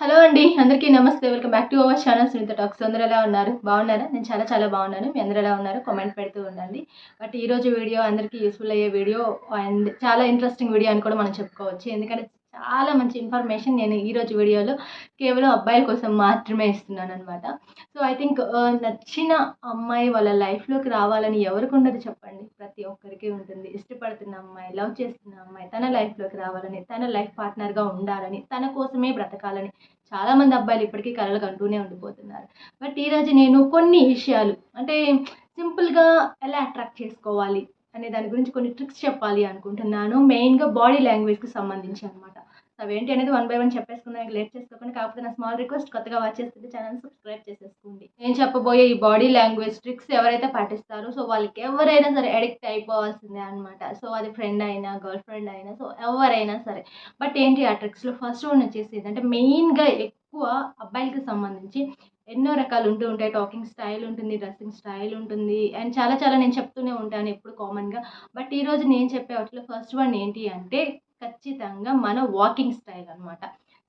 Hello అండి అందరికీ నమస్తే. Welcome back to our channel Sunitha talks. అందరూ ఎలా ఉన్నారు? బాగున్నారా? నేను చాలా చాలా బాగున్నాను. మీ అందరూ ఎలా ఉన్నారు? కామెంట్ పెడుతూ ఉండండి. బట్ ఈరోజు వీడియో అందరికీ యూస్ఫుల్ అయ్యే వీడియో అండ్ చాలా ఇంట్రెస్టింగ్ వీడియో అని కూడా మనం చెప్పుకోవచ్చు. ఎందుకంటే చాలా మంచి ఇన్ఫర్మేషన్ నేను ఈరోజు వీడియోలో కేవలం అబ్బాయిల కోసం మాత్రమే ఇస్తున్నాను అనమాట సో ఐ థింక్ నచ్చిన అమ్మాయి వాళ్ళ లైఫ్లోకి రావాలని ఎవరికి ఉండదు చెప్పండి. ప్రతి ఒక్కరికి ఉంటుంది. ఇష్టపడుతున్న అమ్మాయి లవ్ చేస్తున్న అమ్మాయి తన లైఫ్లోకి రావాలని తన లైఫ్ పార్ట్నర్గా ఉండాలని తన కోసమే బ్రతకాలని చాలామంది అబ్బాయిలు ఇప్పటికీ కలలు కంటూనే ఉండిపోతున్నారు. బట్ ఈరోజు నేను కొన్ని విషయాలు అంటే సింపుల్గా ఎలా అట్రాక్ట్ చేసుకోవాలి? అనే దాని గురించి కొన్ని ట్రిక్స్ చెప్పాలి అనుకుంటున్నాను. మెయిన్గా బాడీ లాంగ్వేజ్కి సంబంధించి అనమాట అవేంటి అనేది వన్ బై వన్ చెప్పేసుకుందాం. లేట్ చేసుకోకండి కాకపోతే నా స్మాల్ రిక్వెస్ట్ కొత్తగా వాచ్ చేస్తుంటే ఛానల్ సబ్స్క్రైబ్ చేసేసుకోండి. నేను చెప్పబోయే ఈ బాడీ లాంగ్వేజ్ ట్రిక్స్ ఎవరైతే పాటిస్తారో సో వాళ్ళకి ఎవరైనా సరే అడిక్ట్ అయిపోవాల్సిందే అనమాట సో అది ఫ్రెండ్ అయినా గర్ల్ ఫ్రెండ్ అయినా సో ఎవరైనా సరే. బట్ ఏంటి ఆ ట్రిక్స్లో ఫస్ట్ వన్ వచ్చేసి ఏంటంటే మెయిన్గా ఎక్కువ అబ్బాయిలకి సంబంధించి ఎన్నో రకాలు ఉంటూ ఉంటాయి. టాకింగ్ స్టైల్ ఉంటుంది డ్రెస్సింగ్ స్టైల్ ఉంటుంది. అండ్ చాలా చాలా నేను చెప్తూనే ఉంటాను ఎప్పుడు కామన్గా బట్ ఈరోజు నేను చెప్పే వాటిలో ఫస్ట్ వన్ ఏంటి అంటే ఖచ్చితంగా మన వాకింగ్ స్టైల్ అనమాట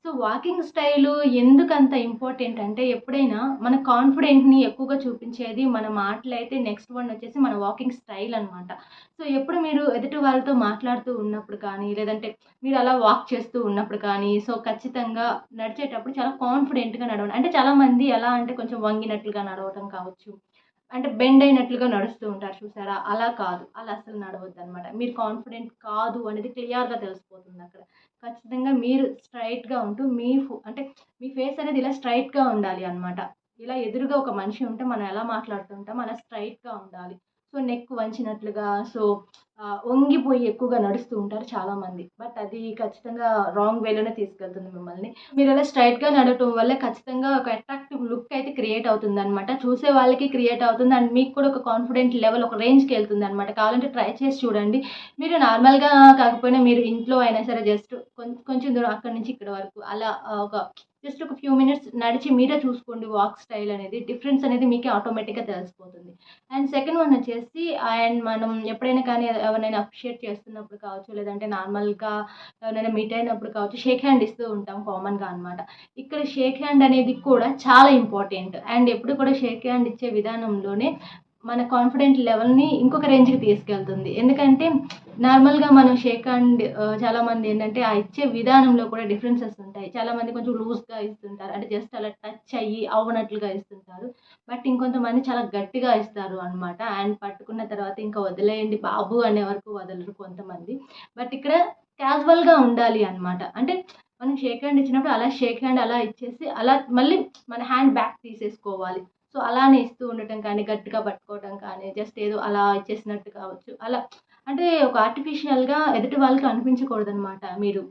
సో వాకింగ్ స్టైల్ ఎందుకంత ఇంపార్టెంట్ అంటే ఎప్పుడైనా మన కాన్ఫిడెంట్ని ఎక్కువగా చూపించేది మన మాటలు అయితే నెక్స్ట్ వన్ వచ్చేసి మన వాకింగ్ స్టైల్ అనమాట సో ఎప్పుడు మీరు ఎదుటి వాళ్ళతో మాట్లాడుతూ ఉన్నప్పుడు కానీ లేదంటే మీరు అలా వాక్ చేస్తూ ఉన్నప్పుడు కానీ సో ఖచ్చితంగా నడిచేటప్పుడు చాలా కాన్ఫిడెంట్గా నడవండి అంటే చాలామంది ఎలా అంటే కొంచెం వంగినట్లుగా నడవటం కావచ్చు. అంటే బెండ్ అయినట్లుగా నడుస్తూ ఉంటారు చూసారా? అలా కాదు. అలా అసలు నడవద్దు అనమాట మీరు కాన్ఫిడెంట్ కాదు అనేది క్లియర్గా తెలిసిపోతుంది అక్కడ. ఖచ్చితంగా మీరు స్ట్రైట్గా ఉంటూ మీ అంటే మీ ఫేస్ అనేది ఇలా స్ట్రైట్గా ఉండాలి అనమాట ఇలా ఎదురుగా ఒక మనిషి ఉంటే మనం ఎలా మాట్లాడుతుంటాం అలా స్ట్రైట్గా ఉండాలి. సో నెక్ వంచినట్లుగా సో వంగిపోయి ఎక్కువగా నడుస్తూ ఉంటారు చాలామంది. బట్ అది ఖచ్చితంగా రాంగ్ వేలోనే తీసుకెళ్తుంది మిమ్మల్ని. మీరు అలా స్ట్రైట్గా నడవటం వల్ల ఖచ్చితంగా ఒక అట్రాక్ట్ లుక్ అయితే క్రియేట్ అవుతుంది అనమాట చూసే వాళ్ళకి క్రియేట్ అవుతుంది. అండ్ మీకు కూడా ఒక కాన్ఫిడెంట్ లెవెల్ ఒక రేంజ్కి వెళ్తుంది అనమాట కావాలంటే ట్రై చేసి చూడండి. మీరు నార్మల్గా కాకపోయినా మీరు ఇంట్లో అయినా సరే జస్ట్ కొంచెం దూరం అక్కడి నుంచి ఇక్కడ వరకు. అలా ఒక జస్ట్ ఒక ఫ్యూ మినిట్స్ నడిచి మీరే చూసుకోండి వాక్ స్టైల్ అనేది. డిఫరెన్స్ అనేది మీకే ఆటోమేటిక్గా తెలిసిపోతుంది. అండ్ సెకండ్ వన్ వచ్చేసి అండ్ మనం ఎప్పుడైనా కానీ ఎవరైనా అప్రిషియేట్ చేస్తున్నప్పుడు కావచ్చు లేదంటే నార్మల్గా ఎవరైనా మీట్ అయినప్పుడు కావచ్చు షేక్ హ్యాండ్ ఇస్తూ ఉంటాం కామన్గా అనమాట ఇక్కడ షేక్ హ్యాండ్ అనేది కూడా చాలా ఇంపార్టెంట్ అండ్ ఎప్పుడు కూడా షేక్ హ్యాండ్ ఇచ్చే విధానంలోనే మన కాన్ఫిడెంట్ లెవెల్ని ఇంకొక రేంజ్కి తీసుకెళ్తుంది. ఎందుకంటే నార్మల్గా మనం షేక్ అండ్ uh, చాలామంది ఏంటంటే ఆ ఇచ్చే విధానంలో కూడా డిఫరెన్సెస్ ఉంటాయి. చాలామంది కొంచెం లూజ్గా ఇస్తుంటారు. అంటే జస్ట్ అలా టచ్ అయ్యి అవ్వనట్లుగా ఇస్తుంటారు. బట్ ఇంకొంతమంది చాలా గట్టిగా ఇస్తారు అనమాట అండ్ పట్టుకున్న తర్వాత ఇంకా వదిలేయండి బాబు అనే వరకు వదలరు కొంతమంది. బట్ ఇక్కడ క్యాజువల్గా ఉండాలి అనమాట అంటే మనం షేక్ హ్యాండ్ ఇచ్చినప్పుడు అలా షేక్ హ్యాండ్ అలా ఇచ్చేసి అలా మళ్ళీ మన హ్యాండ్ బ్యాక్ తీసేసుకోవాలి. సో అలానే ఇస్తూ ఉండటం కానీ గట్టిగా పట్టుకోవటం కానీ జస్ట్ ఏదో అలా ఇచ్చేసినట్టు కావచ్చు. అలా అంటే ఒక ఆర్టిఫిషియల్గా ఎదుటి వాళ్ళకి అనిపించకూడదు అనమాట మీరు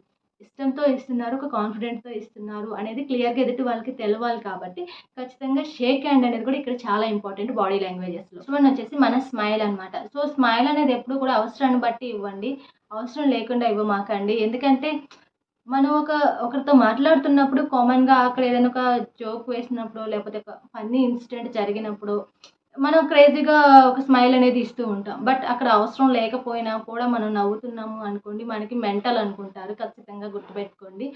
ఇష్టంతో ఇస్తున్నారు ఒక కాన్ఫిడెంట్తో ఇస్తున్నారు అనేది క్లియర్గా ఎదుటి వాళ్ళకి తెలవాలి కాబట్టి ఖచ్చితంగా షేక్ హ్యాండ్ అనేది కూడా ఇక్కడ చాలా ఇంపార్టెంట్ బాడీ లాంగ్వేజెస్లో సో వచ్చేసి మన స్మైల్ అనమాట సో స్మైల్ అనేది ఎప్పుడు కూడా అవసరాన్ని బట్టి ఇవ్వండి. అవసరం లేకుండా ఇవ్వమాకండి. ఎందుకంటే మనం ఒక ఒకరితో మాట్లాడుతున్నప్పుడు కామన్గా అక్కడ ఏదైనా ఒక జోక్ వేసినప్పుడు లేకపోతే ఒక ఫన్నీ ఇన్సిడెంట్ జరిగినప్పుడు మనం క్రేజీగా ఒక స్మైల్ అనేది ఇస్తూ ఉంటాం. బట్ అక్కడ అవసరం లేకపోయినా కూడా మనం నవ్వుతున్నాము అనుకోండి మనకి మెంటల్ అనుకుంటారు ఖచ్చితంగా గుర్తుపెట్టుకోండి.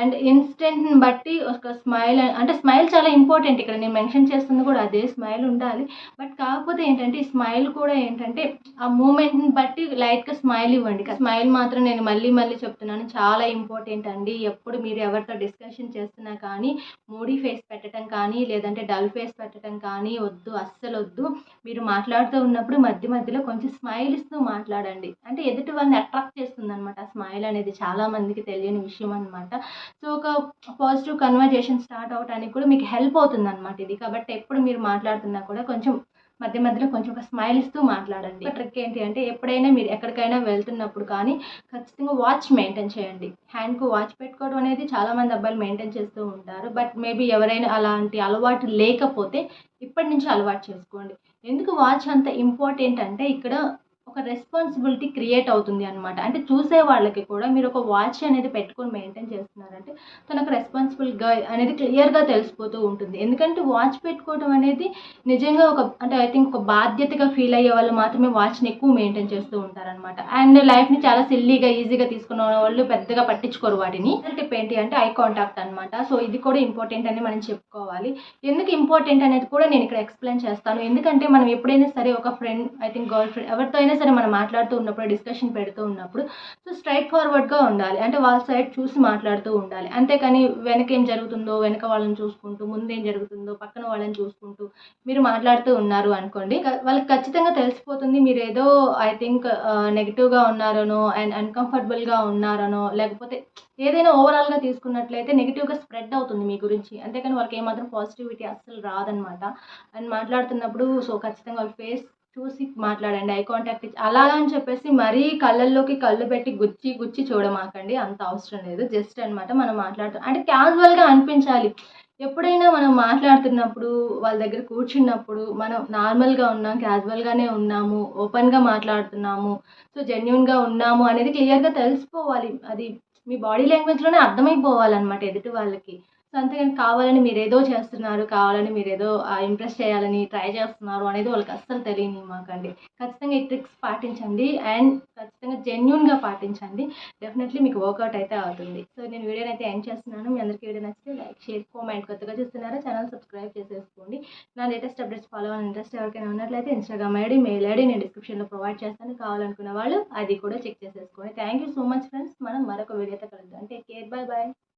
అండ్ ఇన్స్టెంట్ని బట్టి ఒక స్మైల్ అంటే స్మైల్ చాలా ఇంపార్టెంట్ ఇక్కడ. నేను మెన్షన్ చేస్తుంది కూడా అదే స్మైల్ ఉండాలి. బట్ కాకపోతే ఏంటంటే ఈ స్మైల్ కూడా ఏంటంటే ఆ మూమెంట్ని బట్టి లైట్గా స్మైల్ ఇవ్వండి. స్మైల్ మాత్రం నేను మళ్ళీ మళ్ళీ చెప్తున్నాను చాలా ఇంపార్టెంట్ అండి. ఎప్పుడు మీరు ఎవరితో డిస్కషన్ చేస్తున్నా కానీ మూడీ ఫేస్ పెట్టడం కానీ లేదంటే డల్ ఫేస్ పెట్టడం కానీ వద్దు అస్సలు వద్దు. మీరు మాట్లాడుతూ ఉన్నప్పుడు మధ్య మధ్యలో కొంచెం స్మైల్ ఇస్తూ మాట్లాడండి. అంటే ఎదుటి వాళ్ళని అట్రాక్ట్ చేస్తుంది అనమాట ఆ స్మైల్ అనేది చాలా మందికి తెలియని విషయం అనమాట సో ఒక పాజిటివ్ కన్వర్జేషన్ స్టార్ట్ అవడానికి కూడా మీకు హెల్ప్ అవుతుంది అనమాట ఇది. కాబట్టి ఎప్పుడు మీరు మాట్లాడుతున్నా కూడా కొంచెం మధ్య మధ్యలో కొంచెం ఒక స్మైల్ ఇస్తూ మాట్లాడండి. ట్రిక్ ఏంటి అంటే ఎప్పుడైనా మీరు ఎక్కడికైనా వెళ్తున్నప్పుడు కానీ ఖచ్చితంగా వాచ్ మెయింటైన్ చేయండి. హ్యాండ్కు వాచ్ పెట్టుకోవడం అనేది చాలామంది అబ్బాయిలు మెయింటైన్ చేస్తూ ఉంటారు. బట్ మేబీ ఎవరైనా అలాంటి అలవాటు లేకపోతే ఇప్పటి నుంచి అలవాటు చేసుకోండి. ఎందుకు వాచ్ అంత ఇంపార్టెంట్ అంటే ఇక్కడ ఒక రెస్పాన్సిబిలిటీ క్రియేట్ అవుతుంది అనమాట అంటే చూసే వాళ్ళకి కూడా మీరు ఒక వాచ్ అనేది పెట్టుకొని మెయింటైన్ చేస్తున్నారంటే తనకు రెస్పాన్సిబుల్గా అనేది క్లియర్గా తెలిసిపోతూ ఉంటుంది. ఎందుకంటే వాచ్ పెట్టుకోవడం అనేది నిజంగా ఒక అంటే ఐ థింక్ ఒక బాధ్యతగా ఫీల్ అయ్యే వాళ్ళు మాత్రమే వాచ్ని ఎక్కువ మెయింటైన్ చేస్తూ ఉంటారనమాట అండ్ లైఫ్ని చాలా సిల్లీగా ఈజీగా తీసుకున్న వాళ్ళు పెద్దగా పట్టించుకోరు వాటిని. టిప్ ఏంటి అంటే ఐ కాంటాక్ట్ అనమాట సో ఇది కూడా ఇంపార్టెంట్ అని మనం చెప్పుకోవాలి. ఎందుకు ఇంపార్టెంట్ అనేది కూడా నేను ఇక్కడ ఎక్స్ప్లెయిన్ చేస్తాను. ఎందుకంటే మనం ఎప్పుడైనా సరే ఒక friend I think girlfriend ఎవరితో అయినా సరే మనం మాట్లాడుతూ ఉన్నప్పుడు డిస్కషన్ పెడుతూ ఉన్నప్పుడు సో స్ట్రైట్ ఫార్వర్డ్గా ఉండాలి. అంటే వాళ్ళ సైడ్ చూసి మాట్లాడుతూ ఉండాలి. అంతేకాని వెనక ఏం జరుగుతుందో వెనక వాళ్ళని చూసుకుంటూ ముందేం జరుగుతుందో పక్కన వాళ్ళని చూసుకుంటూ మీరు మాట్లాడుతూ ఉన్నారు అనుకోండి వాళ్ళకి ఖచ్చితంగా తెలిసిపోతుంది మీరు ఏదో ఐ థింక్ నెగిటివ్గా ఉన్నారనో అండ్ అన్కంఫర్టబుల్గా ఉన్నారనో లేకపోతే ఏదైనా ఓవరాల్గా తీసుకున్నట్లయితే నెగిటివ్గా స్ప్రెడ్ అవుతుంది మీ గురించి. అంతేకాని వాళ్ళకి ఏమాత్రం పాజిటివిటీ అస్సలు రాదనమాట. అండ్ మాట్లాడుతున్నప్పుడు సో ఖచ్చితంగా వాళ్ళ ఫేస్ చూసి మాట్లాడండి ఐ కాంటాక్ట్ ఇచ్చి అలా అని చెప్పేసి మరీ కళ్ళల్లోకి కళ్ళు పెట్టి గుచ్చి గుచ్చి చూడమాకండి అంత అవసరం లేదు. జస్ట్ అన్నమాట మనం మాట్లాడుతాం అంటే క్యాజువల్గా అనిపించాలి. ఎప్పుడైనా మనం మాట్లాడుతున్నప్పుడు వాళ్ళ దగ్గర కూర్చున్నప్పుడు మనం నార్మల్గా ఉన్నాం క్యాజువల్గానే ఉన్నాము ఓపెన్గా మాట్లాడుతున్నాము సో జెన్యున్గా ఉన్నాము అనేది క్లియర్గా తెలిసిపోవాలి. అది మీ బాడీ లాంగ్వేజ్లోనే అర్థమైపోవాలన్నమాట ఎదుటి వాళ్ళకి. సో అంతేగాని కావాలని మీరు ఏదో చేస్తున్నారు కావాలని మీరు ఏదో ఇంప్రెస్ చేయాలని ట్రై చేస్తున్నారు అనేది వాళ్ళకి అస్సలు తెలియని మాకండి. ఖచ్చితంగా ఈ ట్రిక్స్ పాటించండి అండ్ ఖచ్చితంగా జెన్యున్గా పాటించండి. డెఫినెట్లీ మీకు వర్కౌట్ అయితే అవుతుంది. సో నేను వీడియోని అయితే ఎండ్ చేస్తున్నాను. మీ అందరికీ వీడియో నచ్చితే లైక్ షేర్ కామెంట్ కొత్తగా చూస్తున్నారా ఛానల్ సబ్స్క్రైబ్ చేసేసుకోండి. నా లేటెస్ట్ అప్డేట్స్ ఫాలో అవ్వాలని ఇంట్రెస్ట్ ఎవరికైనా ఉన్నట్లయితే ఇన్స్టాగ్రామ్ ఐడి మెయిల్ ఐడి నేను డిస్క్రిప్షన్లో ప్రొవైడ్ చేస్తాను. కావాలనుకున్న వాళ్ళు అది కూడా చెక్ చేసేసుకోండి. Thank you so much friends మనం మరొక వీడియోతో కలుద్దాం. Take care bye bye